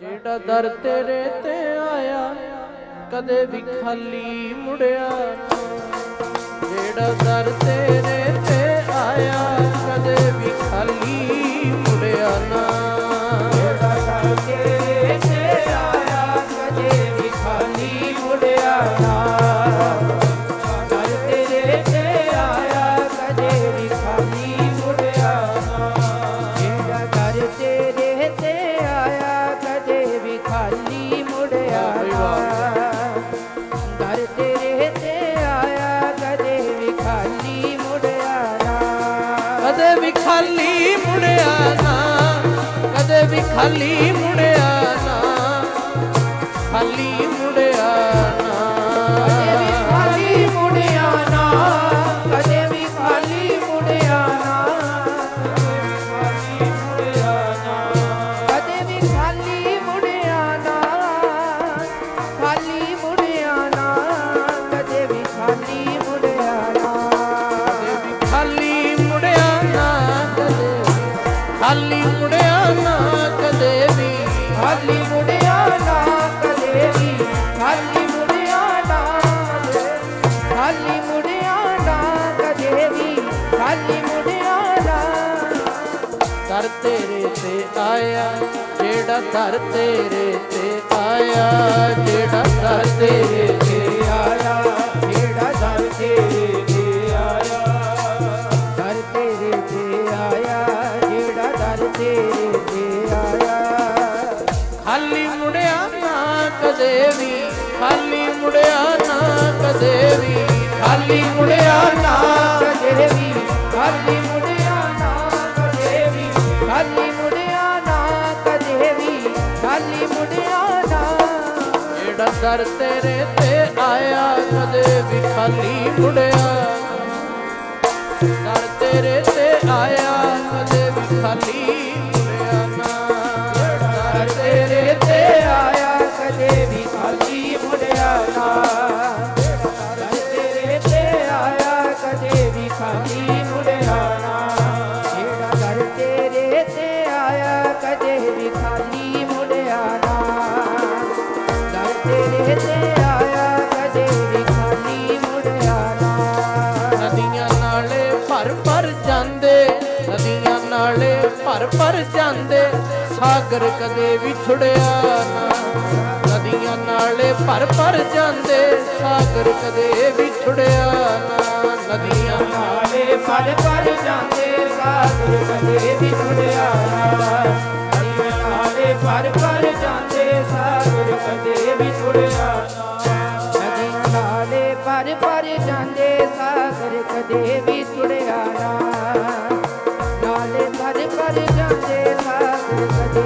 ਜਿਹੜਾ ਦਰ ਤੇਰੇ ਤੇ ਆਇਆ ਕਦੇ ਵੀ ਖਾਲੀ ਮੁੜਿਆ ਨਾ। ਜਿਹੜਾ ਦਰ ਤੇਰੇ ਵੀ ਖਾਲੀ ਮੁੜਿਆ ਨਾ ਕਦੇ ਵੀ ਖਾਲੀ ਮੁੜਿਆ ਨਾ। ਖਾਲੀ ਖਾਲੀ ਮੁੜਿਆ ਨਾ ਕਦੇ ਵੀ। ਖਾਲੀ ਮੁੜਿਆ ਨਾ ਕਦੇ ਵੀ। ਖਾਲੀ ਮੁੜਿਆ ਨਾ ਖਾਲੀ ਮੁੜਿਆ ਨਾ ਕਦੇ ਵੀ। ਖਾਲੀ ਮੁੜਿਆ ਨਾ। ਦਰ ਤੇਰੇ ਤੇ ਆਇਆ ਜਿਹੜਾ ਦਰ ਤੇਰੇ ਤੇ ਆਇਆ ਜਿਹੜਾ ਦਰ ਤੇਰੇ ਤੇ ਆਇਆ। ਜਿਹੜਾ ਦਰ ਤੇਰੇ ਕਦੇ ਵੀ, ਖਾਲੀ ਮੁੜਿਆ ਨਾ ਕਦੇ ਵੀ। ਖਾਲੀ ਮੁੜਿਆ ਨਾ ਕਦੇ ਵੀ, ਖਾਲੀ ਮੁੜਿਆ ਨਾ ਕਦੇ ਵੀ। ਖਾਲੀ ਮੁੜਿਆ ਨਾ ਕਦੇ ਵੀ, ਖਾਲੀ ਮੁੜਿਆ ਨਾ। ਜਿਹੜਾ ਦਰ ਤੇਰੇ ਤੇ ਆਇਆ ਕਦੇ ਵੀ ਖਾਲੀ ਮੁੜਿਆ। ਦਰ ਤੇਰੇ ਤੇ ਆਇਆ ਕਦੇ ਵੀ ਖਾਲੀ ਕਦੇ ਵੀ ਖਾਲੀ ਮੁੜਿਆ ਨਾ ਤੇਰੇ ਤੇ ਆਇਆ ਕਦੇ ਵੀ ਖਾਲੀ ਨਾ। ਦਰ ਨਾਲੇ ਭਰ ਭਰ ਜਾਂਦੇ ਨਦੀਆਂ ਨਾਲੇ ਸਾਗਰ ਕਦੇ ਵੀ ਨਾ। ਨਦੀਆਂ ਨਾਲੇ ਭਰ ਭਰ ਜਾਂਦੇ, ਸਾਗਰ ਕਦੇ ਵੀ ਨਾ। ਨਦੀਆਂ ਨਾਲੇ ਭਰ ਭਰ ਜਾਂਦੇ, ਸਾਗਰ ਕਦੇ ਵੀ ਨਾ। ਨਦੀਆਂ ਨਾਲੇ ਭਰ ਭਰ ਜਾਂਦੇ, ਸਾਗਰ ਕਦੇ ਵੀ ਨਾ। ਨਾਲੇ ਭਰ ਭਰ ਜਾਂਦੇ, ਸਾਗਰ ਕਦੇ